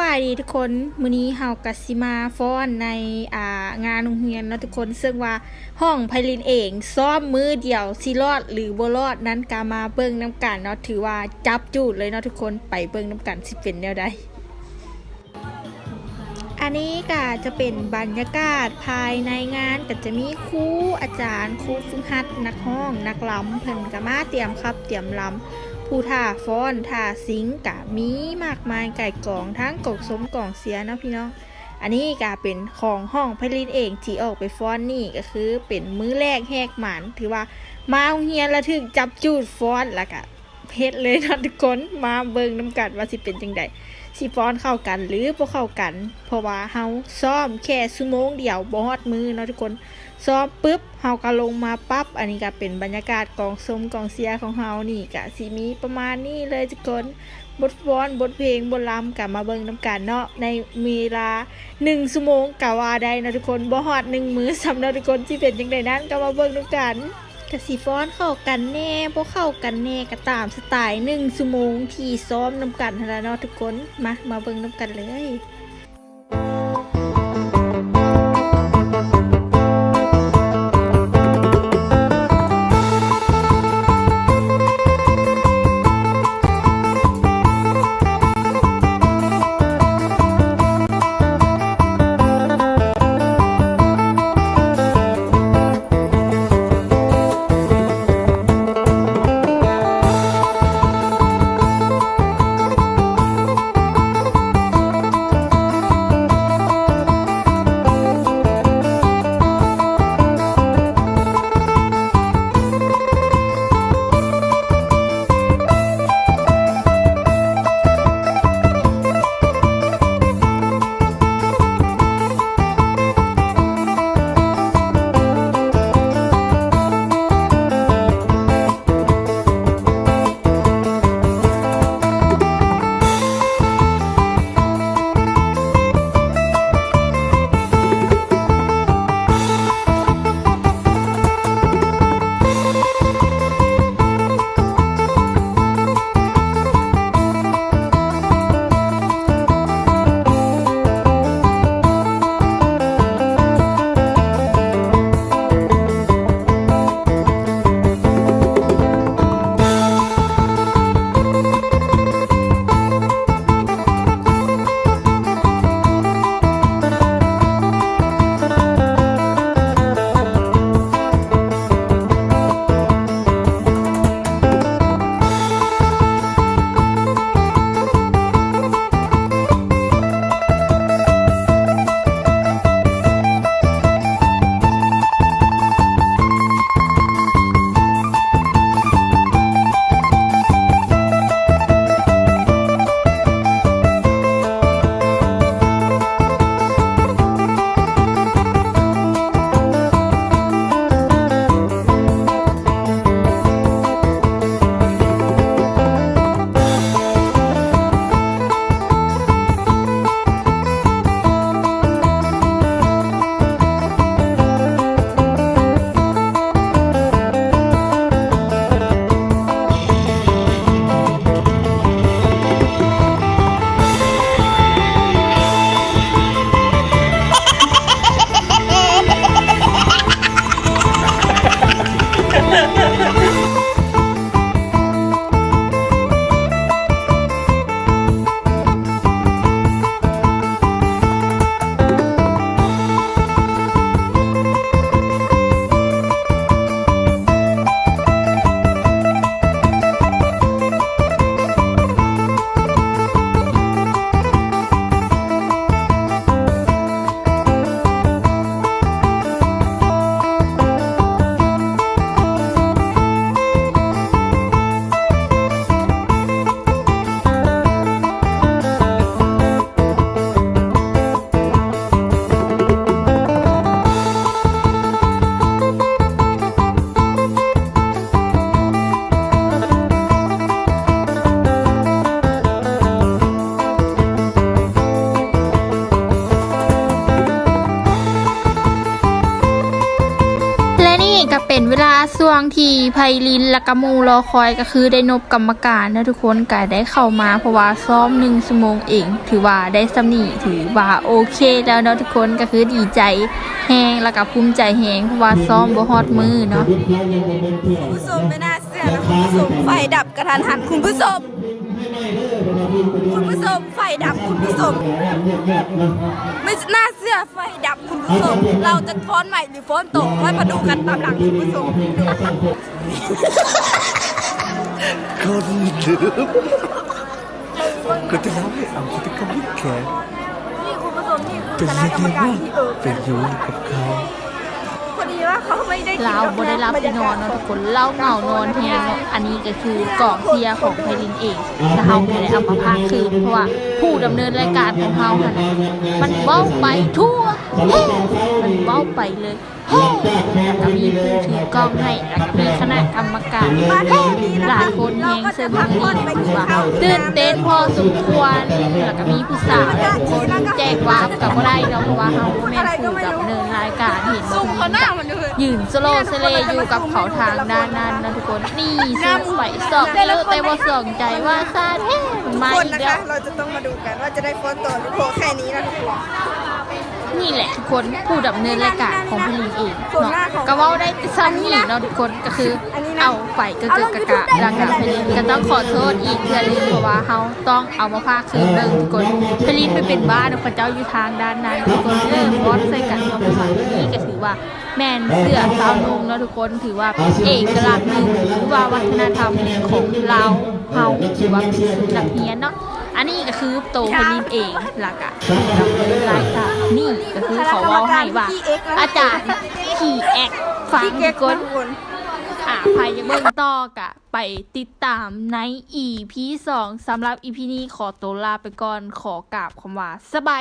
บายดีทุกคนมื้อนี้เฮากัสิมาฟ้อนในอ่างานโรงเรียนเนาะทุกคนซึ่งว่าห้องไพลินเองซ้อมมือเดียวสิรอดหรือบ่รอดนั้นกามาเบิ่งน้ำกันเนาะถือว่าจับจูดเลยเนาะทุกคนไปเบิ่งน้ำกันสิเป็นแนวใดอันนี้ก็จะเป็นบรรยากาศภายในงานก็จะมีครูอาจารย์ครูฝึกหัดนักห้องนักลำเพิ่นก็มาเตรียมครับเตรียมลำ ผู้ท่าฟ้อนท่าสิงกะมีมากมายไก่กองทั้งกกสมกองเสียเนาะพี่น้อง อันนี้ก็เป็นของห้องผลิตเองที่ออกไปฟ้อนนี่ก็คือเป็นมื้อแรกแหกหมานถือว่ามาเรียนแล้วถึงจับจูดฟ้อนล้วก็เพชรเลยนะทุกคนมาเบิ่งน้ำกันว่าสิเป็นจังไดสิฟ้อนเข้ากันหรือบ่เข้ากัน เพราะว่าเฮาซ้อมแค่ชั่วโมงเดียวบอดมือเนาะทุกคน ซ้อมปุ๊บเฮาก็ลงมาปั๊บ อันนี้ก็เป็นบรรยากาศกองสมกองเสียของเฮานี่ก็สิมีประมาณนี้เลยทุกคนบทฟ้อนบทเพลงบทลำก็มาเบิ่งนํกันเนาะในมีเวลา1ชั่วโมงก็ว่าได้นะทุกคนบ่ฮอด1มื้อสำหรับทุกคนที่เป็นจังไดนั้นก็มาเบิ่งนํกันกสิฟ้อนเข้ากันแน่พวกเข้ากันแน่ก็ตามสไตล์หนึ่งชั่วโมงที่ซ้อมน้ำกันหั่นล่ะเนาะทุกคนมามาเบิ่งน้ำกันเลย กะเป็นเวลาส้วงที่ไพลินและกะมูรอคอยก็คือได้นบกรรมการนะทุกคนก็ได้เข้ามาเพราะว่าซ้อมหนึ่งชั่วโมงเอง ถือว่าได้สำนีถือว่าโอเคแล้วเนาะทุกคนก็คือดีใจแฮงแล้วก็ภูมิใจแฮงเพราะว่าซ้อมบ่ฮอดมือเนาะคุณผู้ชมไม่น่าเชื่อนะคุณผู้ชมไฟดับกระทันหันคุณผู้ชมคุณผู้ชมไฟดับคุณผู้ชมไม่น่า ไฟดับคุณผู้ชมเราจะฟ้อนใหม่หรือฟ้อนตกค่อยมาดูกันตามหลังคุณผู้ชมคนลืมก็จะเล่าให้เอาที่กำลังแขนนี่คุณผู้ชมนี่คืเป็อนคณะยังกรรมไงการว่าที่เออเป็นอยู่กับเขาพอดีว่า เขาไม่ได้กินเราบ่ได้รับที่นอนเนาะทุกคนเล่าเหงานอนแฮงเนาะอันนี้ก็คือกองเชียร์ของไพลินเองแต่เฮาไม่ได้เอามาพากคืนเพราะว่าผู้ดำเนินรายการของเฮาหั่นน่ะมันเว้าไปทั่วเฮ้มันเว้าไปเลยเฮ้แล้วก็มีผู้ถือกล้องให้แล้วก็มีคณะกรรมการเฮ้หลายคนแฮงเสมอนี่ถือว่าตื่นเต้นพอสมควรแล้วก็มีผู้สาวคนแจ้งว่ากับบ่ได้เนาเพราะว่าเฮาแม่นผู้ดำเนินรายการเห็นซุ่มเขาหน้ามันเลยยืนสโลสเลอยู่กับเขาทางด้านนั้นนะทุกคนนี่สุดไปสองเยอะแต่ว่าสองใจว่าซาแท้ทุกมาอีกแล้วเราจะต้องมาดูกันว่าจะได้ฟอนตกหรือโผแค่นี้นะทุกคน นี่แหละทุกคนผู้ดำเนินรายการของพลีเองเนาะก็เว่าได้ซ้ำนี่เนาะทุกคนก็คือเอาไปก็เกิดกะกะดังกับพลีก็ต้องขอโทษอีกเพื่อนึงเพราะว่าเขาต้องเอามาพากคืนเดิมทุกคนพลีไปเป็นบ้านพระเจ้าอยู่ทางด้านนั้นทุกคนเริ่มร้อนใส่กันมาประมาณนี้ก็ถือว่าแมนเสื้อสาวนุ่งเนาะทุกคนถือว่าเป็นเอกลักษณ์หนึ่งหรือว่าวัฒนธรรมของเราเฮาถือว่าเป็นสุนักเรียนเนาะ อันนี้ก็คือโตพลินเองหลักอะดำเนินรายการนี่ก็คือเขาเว่าให้ว่า อาจารย์ขี่แอกฟังพี่เก๊กกนะนทุกคนอ่าใครจะเบิ่งต่อกะ ไปติดตามใน EP 2สำหรับ EP นี้ขอตัวลาไปก่อนขอกราบคำว่าสบาย